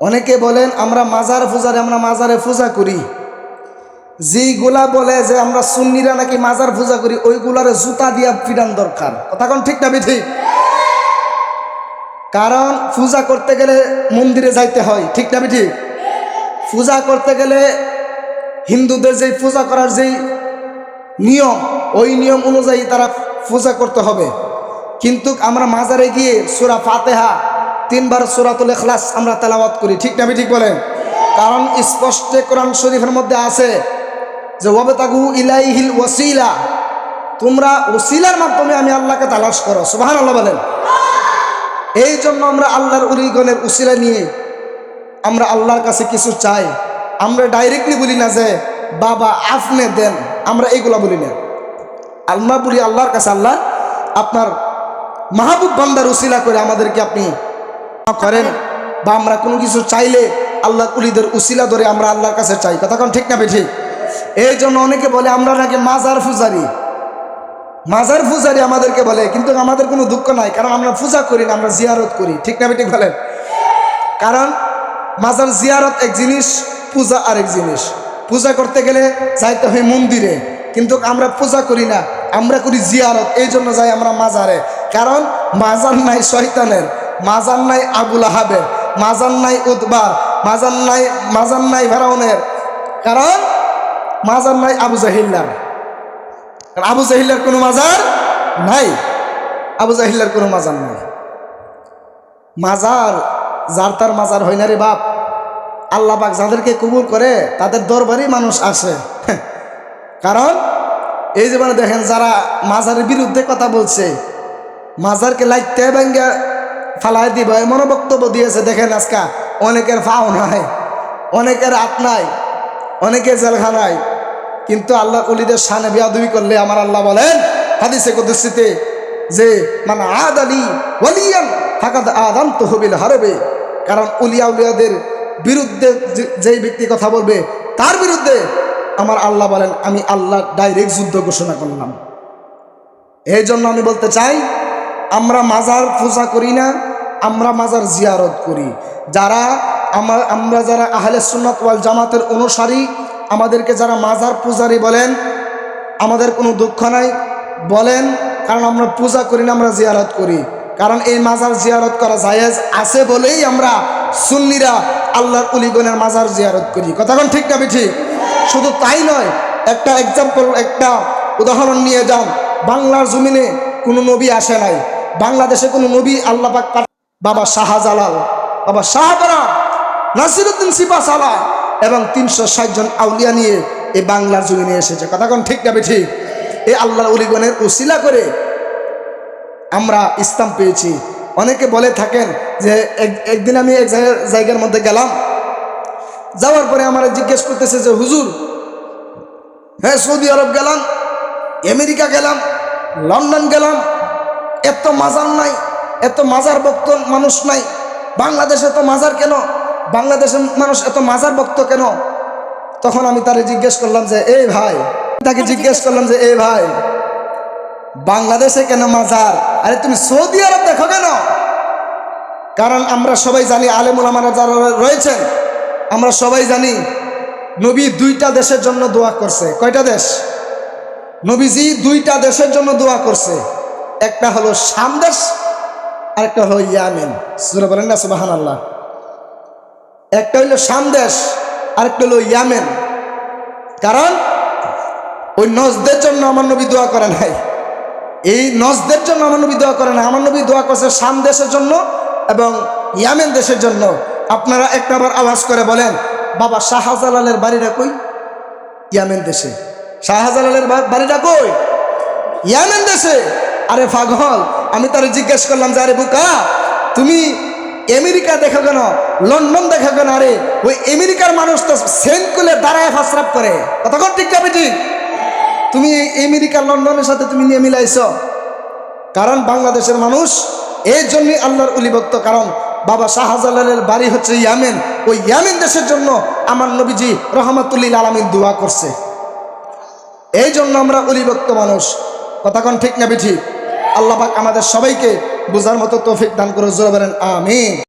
অনেকে বলেন, আমরা মাজার পূজারে, আমরা মাজারে পূজা করি। যেইগুলা বলে যে আমরা সুন্নিরা নাকি মাজার পূজা করি, ওইগুলারে জুতা দিয়া ফিরান দরকার। কথা কোন ঠিক না ঠিক কারণ পূজা করতে গেলে মন্দিরে যাইতে হয়, ঠিক না ঠিক পূজা করতে গেলে হিন্দুদের যেই পূজা করার যেই নিয়ম, ওই নিয়ম অনুযায়ী তারা পূজা করতে হবে। কিন্তু আমরা মাজারে গিয়ে সুরা ফাতেহা তিনবার সুরাতুল এখলাস আমরা তেলাওয়াত করি। ঠিক না ঠিক বলেন? কারণ স্পষ্ট কোরআন শরীফের মধ্যে আছে যে, ওয়াবতাগু ইলাইহিল ওয়াসিলা। তোমরা ওসিলার মাধ্যমে আমি আল্লাহকে তালাশ করো। সুবাহান আল্লাহ বলেন। এই জন্য আমরা আল্লাহর উলিগণের উসিলা নিয়ে আমরা আল্লাহর কাছে কিছু চাই। আমরা ডাইরেক্টলি বলি না যে, বাবা, আপনি দেন। আমরা এইগুলা বলি না। আল্লাহ বলি আল্লাহর কাছে আল্লাহ আপনার মাহবুব বান্দার উসিলা করে আমাদেরকে আপনি করেন বা আমরা কোনো কিছু চাইলে আল্লাহ কুলিদের উসিলা ধরে আমরা আল্লাহর কাছে চাই। কথা কোন ঠিক না ঠিক? এই জন্য অনেকে বলে, আমরা নাকি মাজার ফুজারি মাজার ফুজারি আমাদেরকে বলে, কিন্তু আমাদের কোনো দুঃখ নাই, কারণ আমরা পূজা করি না, আমরা জিয়ারত করি। ঠিক না ঠিক বলেন? কারণ মাজার জিয়ারত এক জিনিস, পূজা আরেক জিনিস। পূজা করতে গেলে যাইতে হয় মন্দিরে, কিন্তু আমরা পূজা করি না, আমরা করি জিয়ারত, এই জন্য যাই আমরা মাজারে। কারণ মাজার নাই শয়তানের। মাজার নাই আবুল আহাবের মাজার নাই উদ্বার মাজার নাই মাজার নাই ফেরাউনের। কারণ মাজার নাই আবু জাহিল্লার। আবু জাহিল্লার কোনো মাজার নাই। আবু জাহিল্লার কোনো মাজার নাই। মাজার, যার তার মাজার হয় না রে বাপ। আল্লাহ পাক যাদেরকে কবুল করে, তাদের দরবারই মানুষ আসে। কারণ এই যে মানে দেখেন, যারা মাজারের বিরুদ্ধে কথা বলছে, মাজারকে লাইতে ব্যাঙ্গে ফালাই দিব এমনও বক্তব্য দিয়েছে, দেখেন আজকা অনেকের ফাও নাই, অনেকের হাত নাই, অনেকের জেলখানায় কিন্তু আল্লাহ অলিদের সানে বিয়াদুবি করলে আমার আল্লাহ বলেন, হাদিসে কুদুসিতে যে মানে আদ আলী ওয়ালিয়ান ফাকাদ আদান তহবিল হারবে কারণ উলিয়া উলিয়াদের বিরুদ্ধে যেই ব্যক্তি কথা বলবে, তার বিরুদ্ধে আমার আল্লাহ বলেন, আমি আল্লাহ ডাইরেক্ট যুদ্ধ ঘোষণা করলাম এই জন্য আমি বলতে চাই আমরা মাজার পূজা করি না, আমরা মাজার জিয়ারত করি। যারা আমার আমরা যারা আহলে সুন্নত ওয়াল জামাতের অনুসারী, আমাদেরকে যারা মাজার পূজারি বলেন, আমাদের কোনো দুঃখ নাই। বলেন, কারণ আমরা পূজা করি না, আমরা জিয়ারত করি। কারণ এই মাজার জিয়ারত করা জায়েজ আছে বলেই আমরা সুন্নিরা আল্লাহর উলিগণের মাজার জিয়ারত করি। কথাক্ষণ ঠিক না ঠিক শুধু তাই নয়, একটা এক্সাম্পল একটা উদাহরণ নিয়ে যান। বাংলার জমিনে কোনো নবী আসে নাই। বাংলাদেশে কোনো নবী আল্লাহ বাবা শাহজালাল, বাবা শাহবারা নাসিরুদ্দিন সিপা সালা এবং তিনশো ষাট জন আউলিয়া নিয়ে এই বাংলার জমিনে এসেছে। কথাক্ষণ ঠিক না ঠিক এই আল্লাহর উলিগণের উশিলা করে আমরা ইসলাম পেয়েছি। অনেকে বলে থাকেন যে এক- একদিন আমি এক জায়গার মধ্যে গেলাম, যাওয়ার পরে আমার জিজ্ঞেস করতেছে যে, হুজুর হ্যাঁ সৌদি আরব গেলাম, আমেরিকা গেলাম, লন্ডন গেলাম এত মাজার নাই, এত মাজার ভক্ত মানুষ নাই। বাংলাদেশে এত মাজার কেন? বাংলাদেশের মানুষ এত মাজার ভক্ত কেন? তখন আমি তারে জিজ্ঞেস করলাম যে, এই ভাই। তাকে জিজ্ঞেস করলাম যে, এই ভাই, বাংলাদেশে কেন মাজার? আরে তুমি সৌদি আরব দেখো কেন? কারণ আমরা সবাই জানি আলেমুল আমারা যারা রয়েছেন, আমরা সবাই জানি নবী দুইটা দেশের জন্য দোয়া করছে। কয়টা দেশ? নবীজি দুইটা দেশের জন্য দোয়া করছে। একটা হলো সামদেশ আর একটা হলো ইয়ামেন। সুরে বলেন না সুবাহান আল্লাহ একটা হইল সামদেশ আর একটা হলো ইয়ামেন। কারণ ওই নজদের জন্য আমার নবী দোয়া করে নাই। এই নজদের জন্য আমার নবী দোয়া করে না আমার নবী দোয়া করছে শাম দেশের জন্য এবং ইয়ামেন দেশের জন্য। আপনারা একটা আবার আওয়াজ করে বলেন, বাবা শাহজালালের বাড়িটা কই? ইয়ামেন দেশে। শাহজালালের বাড়িটা কই? ইয়ামেন দেশে। আরে পাগল, আমি তার জিজ্ঞেস করলাম যে, আরে বুকা, তুমি আমেরিকা দেখো কেন? লন্ডন দেখো কেন? আরে, ওই আমেরিকার মানুষ তো সেন্ট কুলে দাঁড়ায় ফাসরাপ করে। কতক্ষণ ঠিক যাবে ঠিক তুমি আমেরিকা, লন্ডনের সাথে তুমি নিয়ে মিলাইছ। কারণ বাংলাদেশের মানুষ এই জন্যই আল্লাহর উলিভক্ত কারণ বাবা শাহজালালের বাড়ি হচ্ছে ইয়ামেন। ওই ইয়ামেন দেশের জন্য আমার নবীজি রহমাতুল্লিল আলমিন দোয়া করছে। এই জন্য আমরা অলিভক্ত মানুষ। কথাক্ষণ ঠিক না ঠিক আল্লাহ পাক আমাদের সবাইকে বোঝার মতো তৌফিক দান করে জোরে বলেন আমিন।